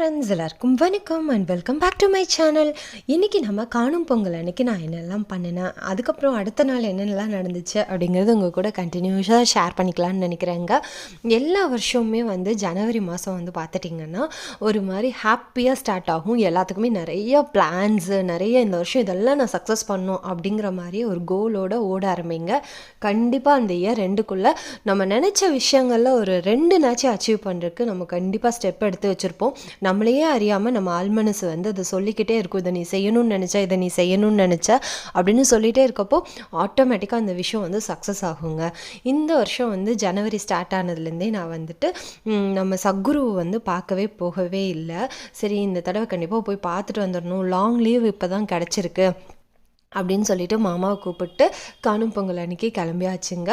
Friends எல்லாருக்கும் வணக்கம் and welcome back to my channel இன்றைக்கி நம்ம காணும் பொங்கல் அன்றைக்கி நான் என்னெல்லாம் பண்ணினேன் அதுக்கப்புறம் அடுத்த நாள் என்னென்னலாம் நடந்துச்சு அப்படிங்கிறது உங்கள் கூட கண்டினியூஸாக ஷேர் பண்ணிக்கலாம்னு நினைக்கிறேங்க. எல்லா வருஷமுமே வந்து ஜனவரி மாதம் வந்து பார்த்துட்டிங்கன்னா ஒரு மாதிரி ஹாப்பியாக ஸ்டார்ட் ஆகும். எல்லாத்துக்குமே நிறைய பிளான்ஸு நிறைய இந்த வருஷம் இதெல்லாம் நான் சக்ஸஸ் பண்ணும் அப்படிங்கிற மாதிரி ஒரு கோலோட ஓட ஆரம்பிங்க. கண்டிப்பாக அந்த இயர் ரெண்டுக்குள்ளே நம்ம நினச்ச விஷயங்களில் ஒரு ரெண்டு நாச்சும் அச்சீவ் பண்ணுறதுக்கு நம்ம கண்டிப்பாக ஸ்டெப் எடுத்து வச்சுருப்போம். நம்மளையே அறியாமல் நம்ம ஆழ்மனசு வந்து அதை சொல்லிக்கிட்டே இருக்கும். இதை நீ செய்யணும்னு நினச்சா இதை நீ செய்யணும்னு நினச்சா அப்படின்னு சொல்லிகிட்டே இருக்கப்போ ஆட்டோமேட்டிக்காக அந்த விஷயம் வந்து சக்ஸஸ் ஆகுங்க. இந்த வருஷம் வந்து ஜனவரி ஸ்டார்ட் ஆனதுலேருந்தே நான் வந்துட்டு நம்ம சத்குருவை வந்து பார்க்கவே போகவே இல்லை. சரி இந்த தடவை கண்டிப்பாக போய் பார்த்துட்டு வந்துடணும். லாங் லீவ் இப்போ தான் கிடச்சிருக்கு. அப்படின்னு சொல்லிட்டு மாமாவை கூப்பிட்டு காணும் பொங்கல் அன்னைக்கு கிளம்பியாச்சுங்க.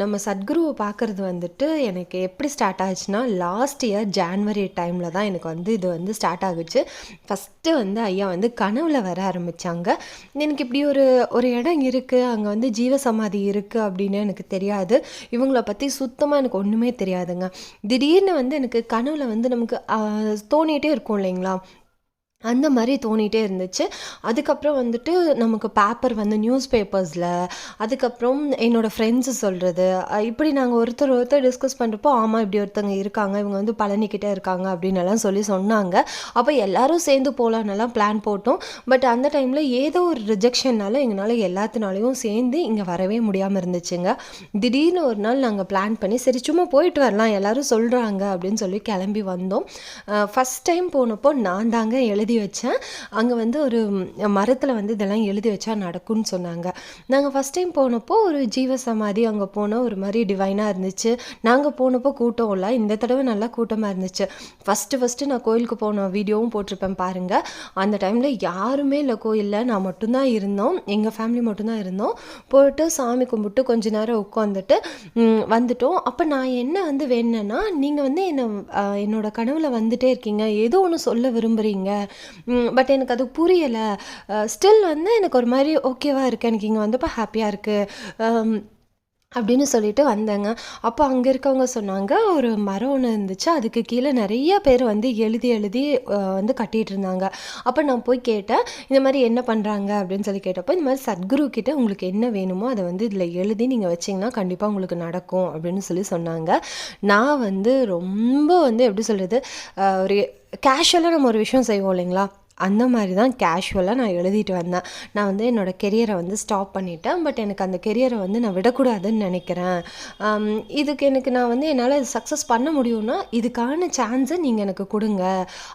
நம்ம சத்குருவை பார்க்குறது வந்துட்டு எனக்கு எப்படி ஸ்டார்ட் ஆச்சுன்னா லாஸ்ட் இயர் ஜான்வரி டைமில் தான் எனக்கு வந்து இது வந்து ஸ்டார்ட் ஆகுச்சு. ஃபஸ்ட்டு வந்து ஐயா வந்து கனவுல வர ஆரம்பித்தாங்க எனக்கு இப்படி ஒரு ஒரு இடம் இருக்குது அங்கே வந்து ஜீவசமாதி இருக்குது அப்படின்னு எனக்கு தெரியாது. இவங்கள பற்றி சுத்தமாக எனக்கு ஒன்றுமே தெரியாதுங்க. திடீர்னு வந்து எனக்கு கனவுல வந்து நமக்கு தோணிகிட்டே இருக்கும் இல்லைங்களா? அந்த மாதிரி தோணிகிட்டே இருந்துச்சு. அதுக்கப்புறம் வந்துட்டு நமக்கு பேப்பர் வந்து நியூஸ் பேப்பர்ஸில் அதுக்கப்புறம் என்னோடய ஃப்ரெண்ட்ஸு சொல்கிறது இப்படி நாங்கள் ஒருத்தர் ஒருத்தர் டிஸ்கஸ் பண்ணுறப்போ ஆமாம் இப்படி ஒருத்தங்க இருக்காங்க இவங்க வந்து பழனிக்கிட்டே இருக்காங்க அப்படின்னு எல்லாம் சொல்லி சொன்னாங்க. அப்போ எல்லோரும் சேர்ந்து போகலான்னெல்லாம் பிளான் போட்டோம். பட் அந்த டைமில் ஏதோ ஒரு ரிஜெக்ஷன்னால எங்களால் எல்லாத்தினாலையும் சேர்ந்து இங்கே வரவே முடியாமல் இருந்துச்சுங்க. திடீர்னு ஒரு நாள் நாங்கள் பிளான் பண்ணி சரி சும்மா போயிட்டு வரலாம் எல்லோரும் சொல்கிறாங்க அப்படின்னு சொல்லி கிளம்பி வந்தோம். ஃபஸ்ட் டைம் போனப்போ நான் தாங்க எழுதி வச்சேன். அங்கே வந்து ஒரு மரத்தில் வந்து இதெல்லாம் எழுதி வச்சா நடக்கும்னு சொன்னாங்க. நாங்கள் ஃபஸ்ட் டைம் போனப்போ ஒரு ஜீவ சமாதி அங்கே போனோம் ஒரு மாதிரி டிவைனாக இருந்துச்சு. நாங்கள் போனப்போ கூட்டம் இல்லை. இந்த தடவை நல்லா கூட்டமாக இருந்துச்சு. ஃபஸ்ட்டு ஃபஸ்ட்டு நான் கோயிலுக்கு போன வீடியோவும் போட்டிருப்பேன் பாருங்கள் அந்த டைமில் யாருமே இல்லை கோயிலில். நான் மட்டும்தான் இருந்தோம். எங்கள் ஃபேமிலி மட்டும்தான் இருந்தோம். போயிட்டு சாமி கும்பிட்டு கொஞ்ச நேரம் உட்காந்துட்டு வந்துட்டோம். அப்போ நான் என்ன வந்து வேணுன்னா நீங்கள் வந்து என்னை என்னோட கனவில் வந்துட்டே இருக்கீங்க. ஏதோ ஒன்று சொல்ல விரும்புகிறீங்க பட் எனக்கு அது புரியலை. ஸ்டில் வந்து எனக்கு ஒரு மாதிரி ஓகேவாக இருக்குது எனக்கு இங்கே வந்தப்போ ஹாப்பியாக இருக்குது அப்படின்னு சொல்லிட்டு வந்தேங்க. அப்போ அங்கே இருக்கவங்க சொன்னாங்க ஒரு மரம் ஒன்று இருந்துச்சு அதுக்கு கீழே நிறைய பேர் வந்து எழுதி எழுதி வந்து கட்டிகிட்டு இருந்தாங்க. அப்போ நான் போய் கேட்டேன் இந்த மாதிரி என்ன பண்ணுறாங்க அப்படின்னு சொல்லி கேட்டப்போ இந்த மாதிரி சத்குரு கிட்ட உங்களுக்கு என்ன வேணுமோ அதை வந்து இதில் எழுதி நீங்கள் வச்சிங்கன்னா கண்டிப்பாக உங்களுக்கு நடக்கும் அப்படின்னு சொல்லி சொன்னாங்க. நான் வந்து ரொம்ப வந்து எப்படி சொல்கிறது ஒரு கேஷுவலாக நம்ம ஒரு விஷயம் செய்வோம் இல்லைங்களா? அந்த மாதிரி தான் கேஷுவலாக நான் எழுதிட்டு வந்தேன். நான் வந்து என்னோடய கெரியரை வந்து ஸ்டாப் பண்ணிட்டேன். பட் எனக்கு அந்த கெரியரை வந்து நான் விடக்கூடாதுன்னு நினைக்கிறேன். இதுக்கு எனக்கு நான் வந்து என்னால் சக்ஸஸ் பண்ண முடியும்னா இதுக்கான சான்ஸை நீங்கள் எனக்கு கொடுங்க.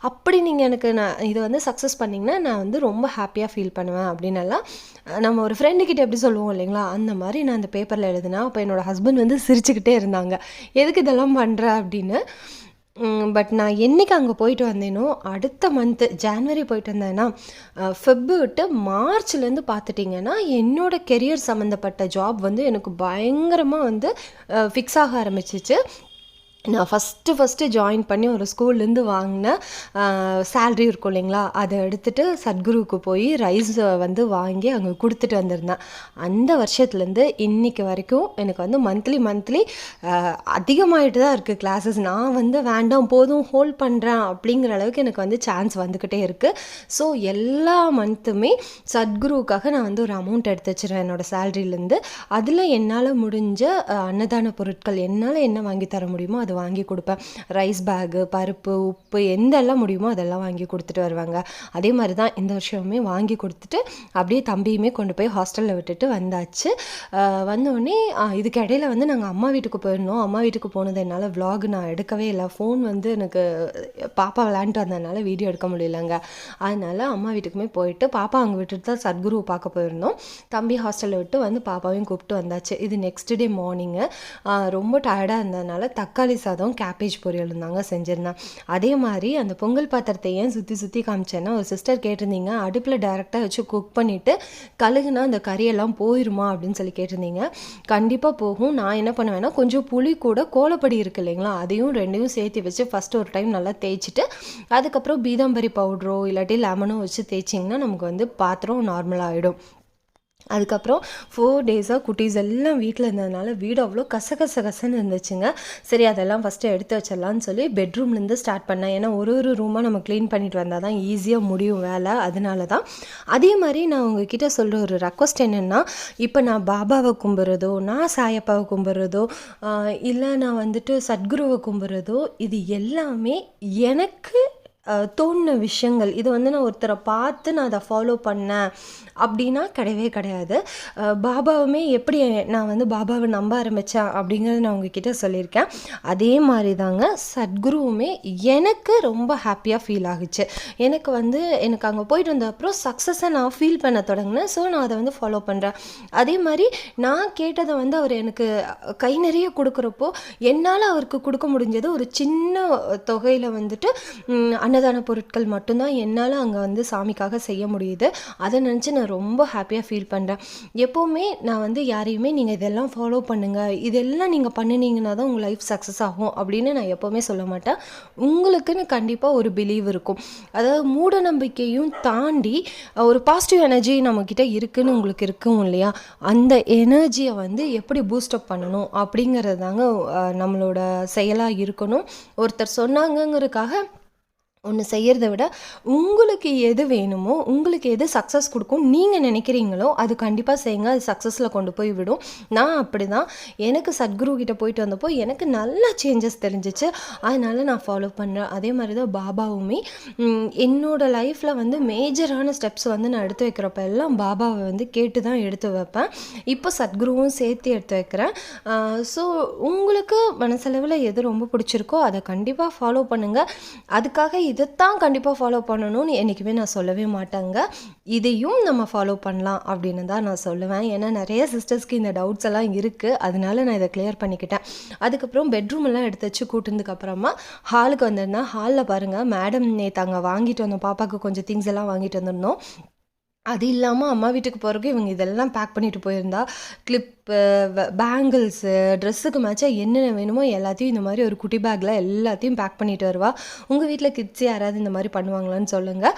அப்படி நீங்கள் எனக்கு நான் இதை வந்து சக்ஸஸ் பண்ணிங்கன்னா நான் வந்து ரொம்ப ஹாப்பியாக ஃபீல் பண்ணுவேன் அப்படின்னலாம் நம்ம ஒரு ஃப்ரெண்டுக்கிட்ட எப்படி சொல்லுவோம் இல்லைங்களா? அந்த மாதிரி நான் அந்த பேப்பரில் எழுதினா அப்போ என்னோடய ஹஸ்பண்ட் வந்து சிரிச்சுக்கிட்டே இருந்தாங்க. எதுக்கு இதெல்லாம் பண்ணுற அப்படின்னு. பட் நான் என்னைக்கு அங்கே போயிட்டு வந்தேனோ அடுத்த மந்த்து ஜான்வரி போயிட்டு வந்தேன்னா ஃபெப்பு விட்டு மார்ச்லேருந்து பார்த்துட்டிங்கன்னா என்னோடய கெரியர் சம்மந்தப்பட்ட ஜாப் வந்து எனக்கு பயங்கரமாக வந்து ஃபிக்ஸ் ஆக ஆரம்பிச்சிச்சு. நான் ஃபஸ்ட்டு ஃபஸ்ட்டு ஜாயின் பண்ணி ஒரு ஸ்கூல்லேருந்து வாங்கின சேல்ரி இருக்கும் இல்லைங்களா? அதை எடுத்துகிட்டு சத்குருவுக்கு போய் ரைஸ் வந்து வாங்கி அங்கே கொடுத்துட்டு வந்திருந்தேன். அந்த வருஷத்துலேருந்து இன்னைக்கு வரைக்கும் எனக்கு வந்து மந்த்லி மந்த்லி அதிகமாகிட்டு தான் இருக்குது கிளாஸஸ் நான் வந்து வேண்டாம் போதும் ஹோல்ட் பண்ணுறேன் அப்படிங்கிற அளவுக்கு எனக்கு வந்து சான்ஸ் வந்துக்கிட்டே இருக்குது ஸோ எல்லா மந்த்துமே சத்குருவுக்காக நான் வந்து ஒரு அமௌண்ட் எடுத்து வச்சுருவேன் என்னோடய சேல்ரியிலேருந்து அதில் என்னால் முடிஞ்ச அன்னதான பொருட்கள் என்னால் என்ன வாங்கி தர முடியுமோ அது வாங்கி கொடுப்பேன். ரைஸ் பேகு பருப்பு உப்பு எந்தெல்லாம் முடியுமோ அதெல்லாம் வாங்கி கொடுத்துட்டு வருவாங்க. அதே மாதிரி தான் இந்த வருஷமுமே வாங்கி கொடுத்துட்டு அப்படியே தம்பியுமே கொண்டு போய் ஹாஸ்டலில் விட்டுட்டு வந்தாச்சு. வந்தோடனே இதுக்கு இடையில வந்து நாங்கள் அம்மா வீட்டுக்கு போயிருந்தோம். அம்மா வீட்டுக்கு போனது என்னால் வ்ளாக் நான் எடுக்கவே இல்லை. ஃபோன் வந்து எனக்கு பாப்பா விளையாண்டு வந்ததுனால வீடியோ எடுக்க முடியலங்க. அதனால அம்மா வீட்டுக்குமே போயிட்டு பாப்பா அங்கே விட்டுட்டு தான் சத்குருவை பார்க்க போயிருந்தோம். தம்பி ஹாஸ்டலில் விட்டு வந்து பாப்பாவையும் கூப்பிட்டு வந்தாச்சு. இது நெக்ஸ்ட் டே மார்னிங்கு ரொம்ப டயர்டாக இருந்ததுனால தக்காளி சாதம் கேபேஜ் பொரியலுந்தாங்க செஞ்சுருந்தேன். அதே மாதிரி அந்த பொங்கல் பாத்திரத்தை ஏன் சுற்றி சுற்றி காமிச்சேன்னா ஒரு சிஸ்டர் கேட்டிருந்தீங்க அடுப்பில் டைரெக்டாக வச்சு குக் பண்ணிவிட்டு கழுகுனா அந்த கறியெல்லாம் போயிருமா அப்படின்னு சொல்லி கேட்டிருந்தீங்க. கண்டிப்பாக போகும். நான் என்ன பண்ணுவேன்னா கொஞ்சம் புளி கூட கோலப்படி இருக்கு இல்லைங்களா அதையும் ரெண்டையும் சேர்த்து வச்சு ஃபஸ்ட்டு ஒரு டைம் நல்லா தேய்ச்சிட்டு அதுக்கப்புறம் பீதாம்பரி பவுட்ரோ இல்லாட்டி லெமனோ வச்சு தேய்ச்சிங்கன்னா நமக்கு வந்து பாத்திரம் நார்மலாக ஆகிடும் அதுக்கப்புறம் ஃபோர் டேஸாக குட்டீஸ் எல்லாம் வீட்டில் இருந்ததுனால வீடு அவ்வளோ கசகச கசன்னு இருந்துச்சுங்க. சரி அதெல்லாம் ஃபஸ்ட்டு எடுத்து வச்சிடலான்னு சொல்லி பெட்ரூம்லேருந்து ஸ்டார்ட் பண்ணேன். ஏன்னா ஒரு ஒரு ரூமாக நம்ம க்ளீன் பண்ணிட்டு வந்தால் தான் ஈஸியாக முடியும் வேலை. அதனால தான். அதே மாதிரி நான் உங்ககிட்ட சொல்கிற ஒரு ரெக்வஸ்ட் என்னென்னா இப்போ நான் பாபாவை கும்பிட்றதோ நான் சாயப்பாவை கும்பிட்றதோ இல்லை நான் வந்துட்டு சத்குருவை கும்பிட்றதோ இது எல்லாமே எனக்கு தோணுன விஷயங்கள். இது வந்து நான் ஒருத்தரை பார்த்து நான் அதை ஃபாலோ பண்ணேன் அப்படின்னா கிடையவே கிடையாது. பாபாவுமே எப்படி நான் வந்து பாபாவை நம்ப ஆரம்பித்தேன் அப்படிங்கிறது நான் உங்ககிட்ட சொல்லியிருக்கேன். அதே மாதிரி தாங்க சத்குருவுமே எனக்கு ரொம்ப ஹாப்பியாக ஃபீல் ஆகுச்சு. எனக்கு வந்து எனக்கு அங்கே போயிட்டு வந்த அப்புறம் சக்ஸஸை நான் ஃபீல் பண்ண தொடங்கினேன். ஸோ நான் அதை வந்து ஃபாலோ பண்ணுறேன் அதே மாதிரி நான் கேட்டதை வந்து அவர் எனக்கு கை நிறைய கொடுக்குறப்போ என்னால் அவருக்கு கொடுக்க முடிஞ்சது ஒரு சின்ன தொகையில் வந்துட்டு அன்னதான பொருட்கள் மட்டும்தான் என்னால் அங்கே வந்து சாமிக்காக செய்ய முடியுது. அதை நினச்சி நான் ரொம்ப ஹாப்பியாக ஃபீல் பண்ணுறேன் எப்போவுமே நான் வந்து யாரையுமே நீங்கள் இதெல்லாம் ஃபாலோ பண்ணுங்கள் இதெல்லாம் நீங்கள் பண்ணினீங்கன்னா தான் உங்கள் லைஃப் சக்ஸஸ் ஆகும் அப்படின்னு நான் எப்போவுமே சொல்ல மாட்டேன். உங்களுக்குன்னு கண்டிப்பாக ஒரு பிலீவ் இருக்கும். அதாவது மூட நம்பிக்கையும் தாண்டி ஒரு பாசிட்டிவ் எனர்ஜி நம்மக்கிட்ட இருக்குன்னு உங்களுக்கு இருக்கும் இல்லையா? அந்த எனர்ஜியை வந்து எப்படி பூஸ்டப் பண்ணணும் அப்படிங்கிறது தாங்க நம்மளோட செயலாக இருக்கணும். ஒருத்தர் சொன்னாங்கங்கிறதுக்காக ஒன்று செய்கிறத விட உங்களுக்கு எது வேணுமோ உங்களுக்கு எது சக்ஸஸ் கொடுக்கும் நீங்கள் நினைக்கிறீங்களோ அது கண்டிப்பாக செய்யுங்க. அது சக்ஸஸில் கொண்டு போய் விடும். நான் அப்படி தான் எனக்கு சத்குரு கிட்ட போயிட்டு வந்தப்போ எனக்கு நல்ல சேஞ்சஸ் தெரிஞ்சிச்சு. அதனால நான் ஃபாலோ பண்ணுறேன் அதே மாதிரி தான் பாபாவுமே என்னோடய லைஃப்பில் வந்து மேஜரான ஸ்டெப்ஸ் வந்து நான் எடுத்து வைக்கிறப்ப எல்லாம் பாபாவை வந்து கேட்டு தான் எடுத்து வைப்பேன். இப்போ சத்குருவும் சேர்த்து எடுத்து வைக்கிறேன். ஸோ உங்களுக்கு மனசளவில் எது ரொம்ப பிடிச்சிருக்கோ அதை கண்டிப்பாக ஃபாலோ பண்ணுங்கள் அதுக்காக இது இதைத்தான் கண்டிப்பாக ஃபாலோ பண்ணணும்னு என்றைக்குமே நான் சொல்லவே மாட்டேங்க. இதையும் நம்ம ஃபாலோ பண்ணலாம் அப்படின்னு தான் நான் சொல்லுவேன். ஏன்னா நிறைய சிஸ்டர்ஸ்க்கு இந்த டவுட்ஸ் எல்லாம் இருக்குது அதனால நான் இதை கிளியர் பண்ணிக்கிட்டேன். அதுக்கப்புறம் பெட்ரூம் எல்லாம் எடுத்து வச்சு கூட்டினதுக்கப்புறமா ஹாலுக்கு வந்திருந்தேன். ஹாலில் பாருங்கள் மேடம் நேற்று அங்கே வாங்கிட்டு வந்தோம். பாப்பாவுக்கு கொஞ்சம் திங்ஸ் எல்லாம் வாங்கிட்டு வந்திருந்தோம். அது இல்லாமல் அம்மா வீட்டுக்கு போகிறக்கு இவங்க இதெல்லாம் பேக் பண்ணிட்டு போயிருந்தா. கிளிப் பேங்கிள்ஸு ட்ரெஸ்ஸுக்கு மேட்சாக என்னென்ன வேணுமோ எல்லாத்தையும் இந்த மாதிரி ஒரு குட்டி பேக்கில் எல்லாத்தையும் பேக் பண்ணிட்டு வருவா. உங்கள் வீட்டில் கிட்ஸ் யாராவது இந்த மாதிரி பண்ணுவாங்களான்னு சொல்லுங்கள்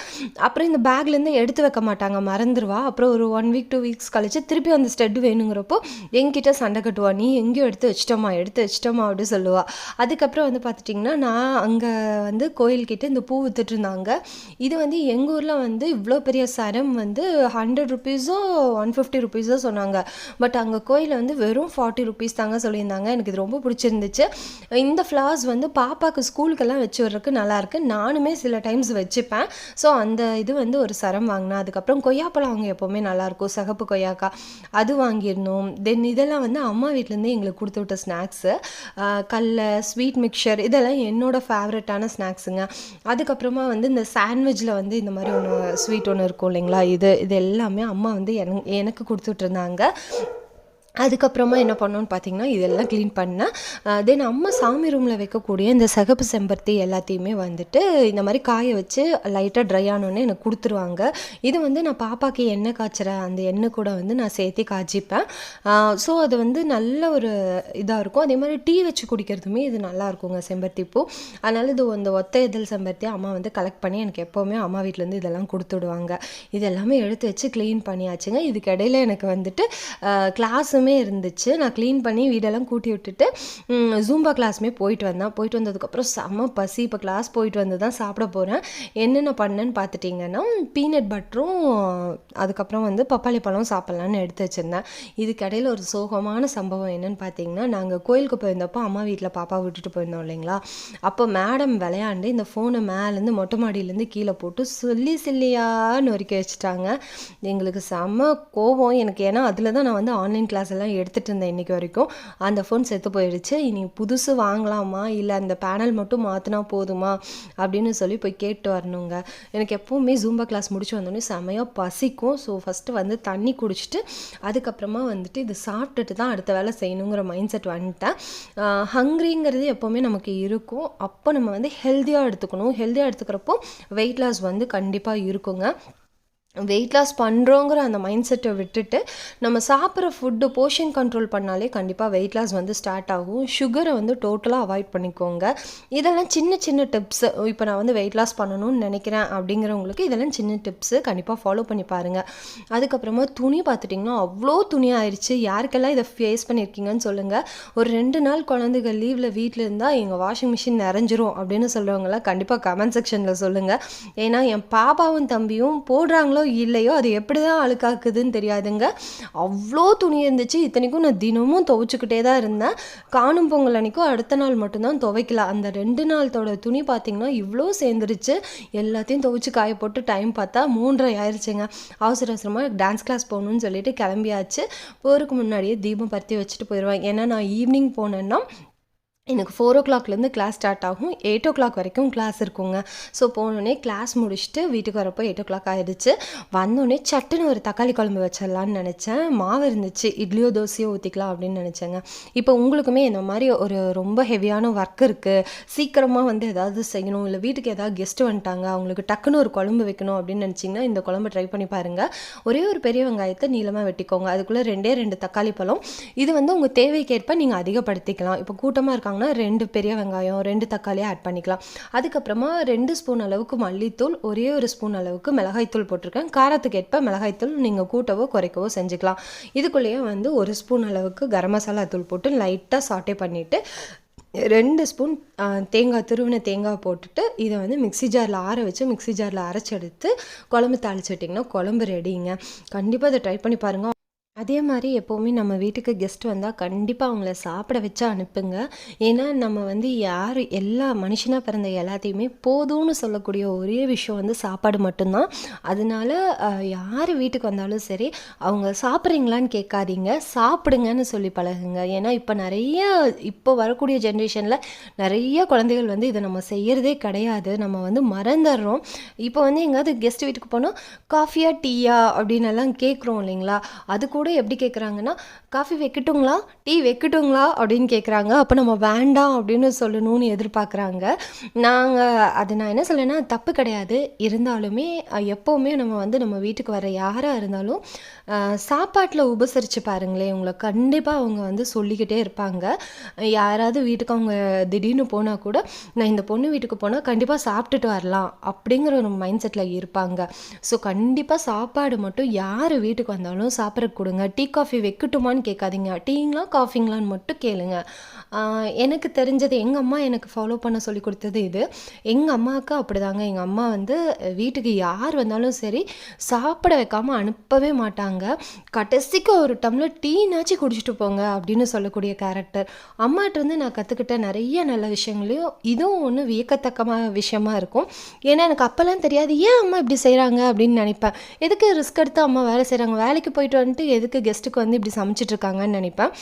அப்புறம் இந்த பேக்லேருந்து எடுத்து வைக்க மாட்டாங்க மறந்துடுவா அப்புறம் ஒரு ஒன் வீக் டூ வீக்ஸ் கழிச்சு திருப்பி அந்த ஸ்டெட் வேணுங்கிறப்போ எங்கிட்ட சண்டை கட்டுவா. நீ எங்கேயோ எடுத்து வச்சிட்டோமா எடுத்து வச்சிட்டோமா? அப்படின்னு சொல்லுவாள் அதுக்கப்புறம் வந்து பார்த்துட்டிங்கன்னா நான் அங்கே வந்து கோயில்கிட்ட இந்த பூ வித்துட்டு இருந்தாங்க. இது வந்து எங்கள் ஊரில் வந்து இவ்வளோ பெரிய சரம் வந்து ஹண்ட்ரட் ருபீஸோ ஒன் ஃபிஃப்டி ருபீஸோ சொன்னாங்க. பட் அங்கே கோயிலில் வந்து வெறும் ஃபார்ட்டி ருபீஸ் தாங்க சொல்லியிருந்தாங்க. எனக்கு இது ரொம்ப பிடிச்சிருந்துச்சு. இந்த ஃப்ளார்ஸ் வந்து பாப்பாவுக்கு ஸ்கூலுக்கெல்லாம் வச்சு விட்றதுக்கு நல்லாயிருக்கு நானுமே சில டைம்ஸ் வச்சுப்பேன். ஸோ அந்த இது வந்து ஒரு சரம் வாங்கினேன் அதுக்கப்புறம் கொய்யாப்பழம் அவங்க எப்போவுமே நல்லாயிருக்கும் சிகப்பு கொய்யாக்கா அது வாங்கியிருந்தோம் தென் இதெல்லாம் வந்து அம்மா வீட்டிலேருந்து எங்களுக்கு கொடுத்து விட்ட ஸ்நாக்ஸு கடல ஸ்வீட் மிக்சர் இதெல்லாம் என்னோடய ஃபேவரட்டான ஸ்நாக்ஸுங்க அதுக்கப்புறமா வந்து இந்த சாண்ட்விச்சில் வந்து இந்த மாதிரி ஒன்று ஸ்வீட் ஒன்று இருக்கும் இல்லைங்களா? இது இது எல்லாமே அம்மா வந்து எனக்கு எனக்கு கொடுத்துட்ருந்தாங்க அதுக்கப்புறமா என்ன பண்ணோன்னு பார்த்தீங்கன்னா இதெல்லாம் க்ளீன் பண்ணேன் தென் அம்மா சாமி ரூமில் வைக்கக்கூடிய இந்த சிகப்பு செம்பருத்தி எல்லாத்தையுமே வந்துட்டு இந்த மாதிரி காய வச்சு லைட்டாக ட்ரை ஆனோடனே எனக்கு கொடுத்துருவாங்க. இது வந்து நான் பாப்பாக்கு எண்ணெய் காய்ச்சிற அந்த எண்ணெய் கூட வந்து நான் சேர்த்து காய்ச்சிப்பேன். ஸோ அது வந்து நல்ல ஒரு இதாக இருக்கும். அதே மாதிரி டீ வச்சு குடிக்கிறதுமே இது நல்லா இருக்குங்க செம்பருத்தி பூ. அதனால் இது இந்த ஒத்த இதழ் செம்பருத்தி அம்மா வந்து கலெக்ட் பண்ணி எனக்கு எப்போவுமே அம்மா வீட்டிலேருந்து இதெல்லாம் கொடுத்துடுவாங்க. இதெல்லாமே எடுத்து வச்சு க்ளீன் பண்ணியாச்சுங்க. இதுக்கு இடையில எனக்கு வந்துட்டு கிளாஸுமே இருந்துச்சு. நான் க்ளீன் பண்ணி வீடெல்லாம் கூட்டி விட்டுட்டு ஜூம்பா கிளாஸுமே போயிட்டு வந்தேன். போயிட்டு வந்ததுக்கப்புறம் செம்ம பசி. இப்போ கிளாஸ் போயிட்டு வந்து தான் சாப்பிட போகிறேன் என்னென்ன பண்ணேன்னு பார்த்துட்டிங்கன்னா பீனட் பட்டரும் அதுக்கப்புறம் வந்து பப்பாளி பழம் சாப்பிட்லான்னு எடுத்து வச்சுருந்தேன். இதுக்கடையில் ஒரு சோகமான சம்பவம் என்னன்னு பார்த்தீங்கன்னா நாங்கள் கோயிலுக்கு போயிருந்தப்போ அம்மா வீட்டில் பாப்பா விட்டுட்டு போயிருந்தோம் இல்லைங்களா? அப்போ மேடம் விளையாண்டு இந்த ஃபோனை மேலேருந்து மொட்டை மாடியிலேருந்து கீழே போட்டு சொல்லி சில்லியான்னு நொறுக்கி வச்சுட்டாங்க. எங்களுக்கு செம்ம கோபம் எனக்கு ஏன்னா அதில் தான் நான் வந்து ஆன்லைன் கிளாஸ் எல்லாம் எடுத்துகிட்டு இருந்தேன் இன்றைக்கி வரைக்கும். அந்த ஃபோன் செத்து போயிடுச்சு. இனி புதுசு வாங்கலாமா? இல்லை அந்த பேனல் மட்டும் மாற்றினா போதுமா? அப்படின்னு சொல்லி போய் கேட்டு வரணுங்க. எனக்கு எப்போவுமே ஜூம்பா கிளாஸ் முடிச்சு வந்தோடனே செமையாக பசிக்கும். ஸோ ஃபஸ்ட்டு வந்து தண்ணி குடிச்சிட்டு அதுக்கப்புறமா வந்துட்டு இது சாப்பிட்டுட்டு தான் அடுத்த வேலை செய்யணுங்கிற மைண்ட் செட் வந்துட்டேன் ஹங்க்ரிங்கிறது எப்போவுமே நமக்கு இருக்கும். அப்போ நம்ம வந்து ஹெல்த்தியாக எடுத்துக்கணும். ஹெல்த்தியாக எடுத்துக்கிறப்போ வெயிட் லாஸ் வந்து கண்டிப்பாக இருக்குங்க. வெயிட் லாஸ் பண்ணுறோங்கிற அந்த மைண்ட் செட்டை விட்டுட்டு நம்ம சாப்பிட்ற ஃபுட்டு போர்ஷன் கண்ட்ரோல் பண்ணாலே கண்டிப்பாக வெயிட் லாஸ் வந்து ஸ்டார்ட் ஆகும். சுகரை வந்து டோட்டலாக அவாய்ட் பண்ணிக்கோங்க. இதெல்லாம் சின்ன சின்ன டிப்ஸு இப்போ நான் வந்து வெயிட் லாஸ் பண்ணணும்னு நினைக்கிறேன் அப்படிங்கிறவங்களுக்கு இதெல்லாம் சின்ன டிப்ஸு கண்டிப்பாக ஃபாலோ பண்ணி பாருங்கள் அதுக்கப்புறமா துணி பார்த்துட்டிங்கன்னா அவ்வளோ துணி ஆயிடுச்சு யாருக்கெல்லாம் இதை ஃபேஸ் பண்ணியிருக்கீங்கன்னு சொல்லுங்கள் ஒரு ரெண்டு நாள் குழந்தைகள் லீவில் வீட்டில் இருந்தால் எங்கள் வாஷிங் மிஷின் நிறைஞ்சிரும் அப்படின்னு சொல்கிறவங்களாம் கண்டிப்பாக கமெண்ட் செக்ஷனில் சொல்லுங்கள் ஏன்னா என் பாப்பாவும் தம்பியும் போடுறாங்களோ இல்லையோ அது எப்படி தான் அழுக்காக்குதுன்னு தெரியாதுங்க. அவ்வளோ துணி இருந்துச்சு. இத்தனைக்கும் நான் தினமும் துவைச்சிக்கிட்டே தான் இருந்தேன். காணும் பொங்கல் அன்னைக்கும் அடுத்த நாள் மட்டும்தான் துவைக்கல. அந்த ரெண்டு நாள்தோட துணி பார்த்தீங்கன்னா இவ்வளோ சேர்ந்துருச்சு. எல்லாத்தையும் துவைச்சி காய போட்டு டைம் பார்த்தா மூன்றரை ஆயிடுச்சுங்க அவசர அவசரமாக டான்ஸ் கிளாஸ் போகணுன்னு சொல்லிட்டு கிளம்பியாச்சு. போகிறதுக்கு முன்னாடியே தீபம் பற்றி வச்சுட்டு போயிடுவேன் ஏன்னா நான் ஈவினிங் போனேன்னா எனக்கு ஃபோர் ஓ கிளாக்லேருந்து கிளாஸ் ஸ்டார்ட் ஆகும். எயிட் ஓ கிளாக் வரைக்கும் கிளாஸ் இருக்குங்க. ஸோ போனோடனே கிளாஸ் முடிச்சுட்டு வீட்டுக்கு வரப்போ எயிட் ஓ கிளாக் ஆகிடுச்சு வந்தோடனே சட்டுன்னு ஒரு தக்காளி குழம்பு வச்சிடலான்னு நினச்சேன். மாவு இருந்துச்சு. இட்லியோ தோசையோ ஊற்றிக்கலாம் அப்படின்னு நினச்சேங்க. இப்போ உங்களுக்குமே இந்த மாதிரி ஒரு ரொம்ப ஹெவியான ஒர்க் இருக்குது சீக்கிரமாக வந்து ஏதாவது செய்யணும். இல்லை வீட்டுக்கு ஏதாவது கெஸ்ட் வந்துட்டாங்க. அவங்களுக்கு டக்குன்னு ஒரு குழம்பு வைக்கணும் அப்படின்னு நினச்சிங்கன்னா இந்த குழம்பு ட்ரை பண்ணி பாருங்கள் ஒரே ஒரு பெரிய வெங்காயத்தை நீளமாக வெட்டிக்கோங்க. அதுக்குள்ளே ரெண்டே ரெண்டு தக்காளி பழம். இது வந்து உங்கள் தேவைக்கேற்ப நீங்கள் அதிகப்படுத்திக்கலாம். இப்போ கூட்டமாக இருக்காங்கன்னா ரெண்டு பெரிய வெங்காயம் ரெண்டு தக்காளியை ஆட் பண்ணிக்கலாம். அதுக்கப்புறமா ரெண்டு ஸ்பூன் அளவுக்கு மல்லித்தூள் ஒரே ஒரு ஸ்பூன் அளவுக்கு மிளகாய்த்தூள் போட்டிருக்கேன். காரத்துக்கு ஏற்ப மிளகாய்த்தூள் நீங்கள் கூட்டவோ குறைக்கவோ செஞ்சுக்கலாம். இதுக்குள்ளேயே வந்து ஒரு ஸ்பூன் அளவுக்கு கரம் மசாலா தூள் போட்டு லைட்டாக சாட்டே பண்ணிவிட்டு ரெண்டு ஸ்பூன் தேங்காய் துருவின தேங்காய் போட்டுட்டு இதை வந்து மிக்ஸி ஜாரில் ஆற வச்சு மிக்ஸி ஜாரில் அரைச்சி எடுத்து குழம்பு தாளிச்சிட்டிங்கன்னா குழம்பு ரெடிங்க கண்டிப்பாக அதை ட்ரை பண்ணி பாருங்கள் அதே மாதிரி எப்போவுமே நம்ம வீட்டுக்கு கெஸ்ட் வந்தால் கண்டிப்பாக அவங்கள சாப்பிட வச்சு அனுப்புங்க. ஏன்னா நம்ம வந்து யார் எல்லா மனுஷனாக பிறந்த எல்லாத்தையுமே போதும்னு சொல்லக்கூடிய ஒரே விஷயம் வந்து சாப்பாடு மட்டும்தான். அதனால யார் வீட்டுக்கு வந்தாலும் சரி அவங்க சாப்பிட்றீங்களான்னு கேட்காதீங்க. சாப்பிடுங்கன்னு சொல்லி பழகுங்க. ஏன்னா இப்போ நிறைய இப்போ வரக்கூடிய ஜென்ரேஷனில் நிறைய குழந்தைகள் வந்து இதை நம்ம செய்யறதே கிடையாது. நம்ம வந்து மறந்துடுறோம். இப்போ வந்து எங்கேயாவது கெஸ்ட் வீட்டுக்கு போனால் காஃபியா டீயா? அப்படின்னு எல்லாம் கேட்குறோம் இல்லைங்களா? அது கூட கூட எப்படி கேட்குறாங்கன்னா காஃபி வைக்கட்டுங்களா? டீ வைக்கட்டுங்களா? அப்படின்னு கேட்குறாங்க அப்போ நம்ம வேண்டாம் அப்படின்னு சொல்லணும்னு எதிர்பார்க்குறாங்க நாங்கள் அது நான் என்ன சொல்லேன்னா தப்பு கிடையாது. இருந்தாலுமே எப்போவுமே நம்ம வந்து நம்ம வீட்டுக்கு வர யாராக இருந்தாலும் சாப்பாட்டில் உபசரித்து பாருங்களேன். உங்களை கண்டிப்பாக அவங்க வந்து சொல்லிக்கிட்டே இருப்பாங்க. யாராவது வீட்டுக்கு அவங்க திடீர்னு போனால் கூட நான் இந்த பொண்ணு வீட்டுக்கு போனால் கண்டிப்பாக சாப்பிட்டுட்டு வரலாம் அப்படிங்கிற ஒரு மைண்ட் செட்டில் இருப்பாங்க. ஸோ கண்டிப்பாக சாப்பாடு மட்டும் யார் வீட்டுக்கு வந்தாலும் சாப்பிட்றக்கு கொடுங்க டீ காஃபி வைக்கட்டுமான்னு கேட்காதீங்க. டீங்களா காஃபிங்களான்னு மட்டும் கேளுங்க. எனக்கு தெரிஞ்சது எங்கள் அம்மா எனக்கு ஃபாலோ பண்ண சொல்லி கொடுத்தது இது. எங்கள் அம்மாவுக்கு அப்படிதாங்க. எங்கள் அம்மா வந்து வீட்டுக்கு யார் வந்தாலும் சரி சாப்பிட வைக்காமல் அனுப்பவே மாட்டாங்க. கடைசிக்கு ஒரு டம்ளர் டீனாச்சும் குடிச்சிட்டு போங்க அப்படின்னு சொல்லக்கூடிய கேரக்டர் அம்மாட்டிருந்து நான் கற்றுக்கிட்ட நிறைய நல்ல விஷயங்களையும் இதுவும் ஒன்று வியக்கத்தக்கமான விஷயமா இருக்கும். ஏன்னா எனக்கு அப்போல்லாம் தெரியாது ஏன் அம்மா இப்படி செய்கிறாங்க அப்படின்னு நினைப்பேன். எதுக்கு ரிஸ்க் எடுத்து அம்மா வேலை செய்கிறாங்க வேலைக்கு போயிட்டு வந்துட்டு எதுக்கு கெஸ்ட்டுக்கு வந்து இப்படி சமைச்சிட்டு இருக்காங்கன்னு நினைப்பேன்.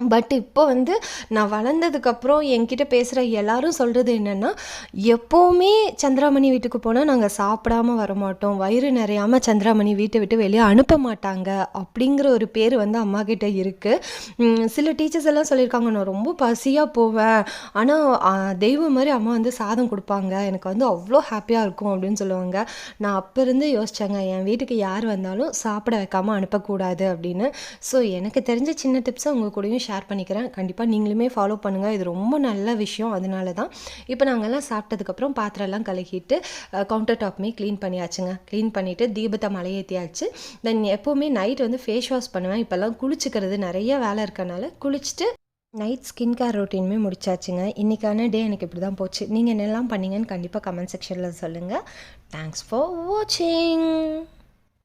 பட் இப்போ வந்து நான் வளர்ந்ததுக்கப்புறம் என்கிட்ட பேசுகிற எல்லாரும் சொல்கிறது என்னென்னா எப்போவுமே சந்திராமணி வீட்டுக்கு போனால் நாங்கள் சாப்பிடாம வர மாட்டோம் வயிறு நிறையாமல் சந்திராமணி வீட்டை விட்டு வெளியே அனுப்ப மாட்டாங்க அப்படிங்கிற ஒரு பேர் வந்து அம்மா கிட்ட இருக்குது சில டீச்சர்ஸ் எல்லாம் சொல்லியிருக்காங்க நான் ரொம்ப பசியாக போவேன். ஆனால் தெய்வம் மாதிரி அம்மா வந்து சாதம் கொடுப்பாங்க. எனக்கு வந்து அவ்வளோ ஹாப்பியாக இருக்கும் அப்படின்னு சொல்லுவாங்க. நான் அப்போ இருந்து யோசிச்சேங்க என் வீட்டுக்கு யார் வந்தாலும் சாப்பிட வைக்காமல் அனுப்பக்கூடாது அப்படின்னு. ஸோ எனக்கு தெரிஞ்ச சின்ன டிப்ஸை உங்கள் கூடயும் ஷேர் பண்ணிக்கிறேன். கண்டிப்பாக நீங்களுமே ஃபாலோ பண்ணுங்கள் இது ரொம்ப நல்ல விஷயம். அதனால தான் இப்போ நாங்கள்லாம் சாப்பிட்டதுக்கப்புறம் பாத்திரம்லாம் கழுகிட்டு கவுண்டர் டாப்மே க்ளீன் பண்ணியாச்சுங்க. க்ளீன் பண்ணிவிட்டு தீபத்தை மலையேற்றியாச்சு தென் எப்போவுமே நைட் வந்து ஃபேஸ் வாஷ் பண்ணுவேன். இப்போல்லாம் குளிச்சுக்கிறது நிறைய வேலை இருக்கனால குளிச்சுட்டு நைட் ஸ்கின் கேர் ரொட்டீனுமே முடிச்சாச்சுங்க. இன்றைக்கான டே எனக்கு இப்படி தான் போச்சு. நீங்கள் என்னெல்லாம் பண்ணீங்கன்னு கண்டிப்பாக கமெண்ட் செக்ஷனில் சொல்லுங்கள் தேங்க்ஸ் ஃபார் வாட்சிங்